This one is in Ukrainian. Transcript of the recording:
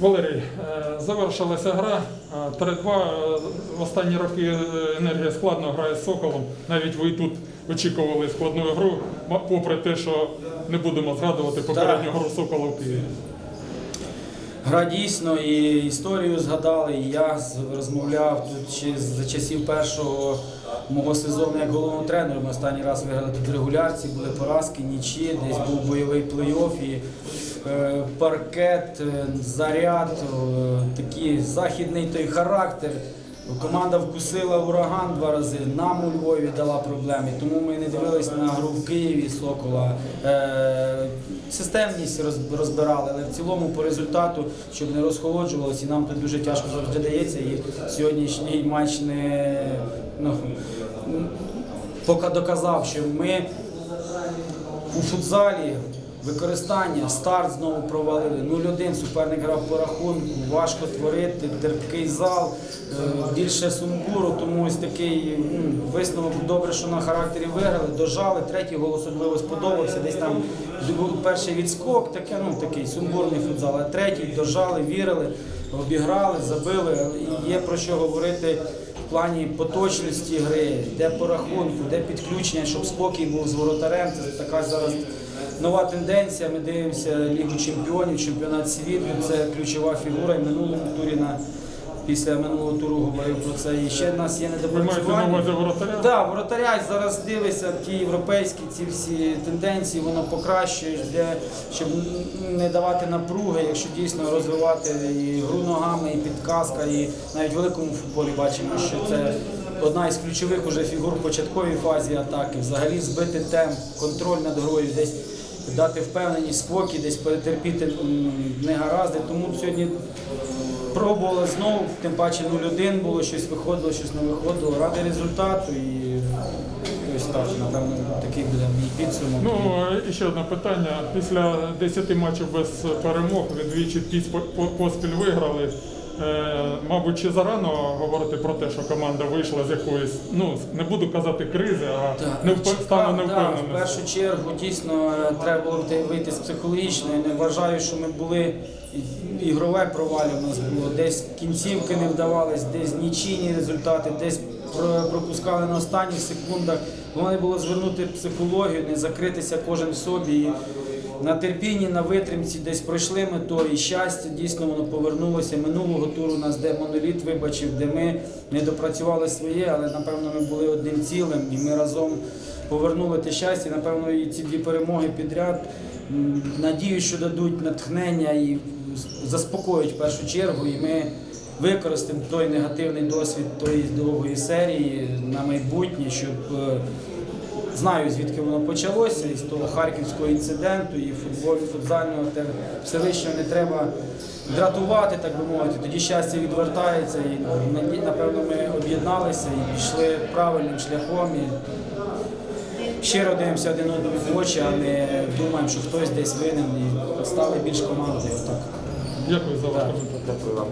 Валерій, е, завершилася гра. 3-2. Е, останні роки е, енергія складно грає з Соколом. Навіть ви тут очікували складну гру, попри те, що не будемо згадувати попередню гру Сокола в Києві. Гра дійсно і історію згадали. І я розмовляв тут ще за часів першого мого сезону як головного тренера. Ми останній раз виграли тут регулярці, були поразки, нічі, десь був бойовий плей-офф і е, паркет, е, заряд, е, такий західний той характер. Команда вкусила ураган два рази, нам у Львові дала проблеми, тому ми не дивились на гру в Києві Сокола. Е, системність розбирали, але в цілому по результату, щоб не розхолоджувалося, і нам тут дуже тяжко завжди дається. І сьогоднішній матч не ну, поки доказав, що ми у футзалі використання, старт знову провалили. 0-1 суперник грав по рахунку, важко творити, терпкий зал, е, більше сумбуру, тому ось такий висновок добре, що на характері виграли, дожали. Третій гол особливо сподобався. Десь там перший відскок, таке, ну такий сумбурний футзал, а третій дожали, вірили, обіграли, забили. Є про що говорити в плані поточності гри, де по рахунку, де підключення, щоб спокій був з воротарем. Це така зараз нова тенденція. Ми дивимося Лігу чемпіонів, чемпіонат світу. Це ключова фігура. І в минулому турі на після минулого туру говорив про це. І ще в нас є недопрацювання. Так, воротаря зараз дивишся ті європейські ці всі тенденції, воно покращує, де, щоб не давати напруги, якщо дійсно розвивати і гру ногами, і підказка, і навіть в великому футболі бачимо, що це одна із ключових уже фігур в початковій фазі атаки. Взагалі збити темп, контроль над грою, десь дати впевненість, спокій, десь перетерпіти негаразди. Тому сьогодні Пробували знову, тим паче 0-1 було, щось виходило, щось не виходило. Ради результату і ось так, напевно, такий буде мій підсумок. Ну, і ще одне питання. Після 10 матчів без перемог, ви двічі по- по- поспіль виграли. Е, мабуть, чи зарано говорити про те, що команда вийшла з якоїсь, ну, не буду казати кризи, а Так, невпе- чекав, стану да, В невпевненості. першу чергу дійсно е, треба було вийти- вийти з психологічної. Не вважаю, що ми були і- ігрове провалі у нас було. Десь кінцівки не вдавались, десь нічийні результати, десь про- пропускали на останніх секундах. Головне було звернути психологію, не закритися кожен в собі. І на терпінні, на витримці десь пройшли ми то і щастя, дійсно воно повернулося. Минулого туру нас де моноліт вибачив, де ми не допрацювали своє, але напевно ми були одним цілим і ми разом повернули те щастя. Напевно, і ці дві перемоги підряд. Надію, що дадуть натхнення і заспокоять в першу чергу. І ми використаємо той негативний досвід тої довгої серії на майбутнє, щоб. Знаю, звідки воно почалося, із того харківського інциденту і футболу, футзального Всевишнього не треба дратувати, так би мовити. Тоді щастя відвертається, і напевно ми об'єдналися і пішли правильним шляхом. І щиро дивимося один одному в очі, а не думаємо, що хтось десь винен і стали більш командою. Дякую за ваш коментар.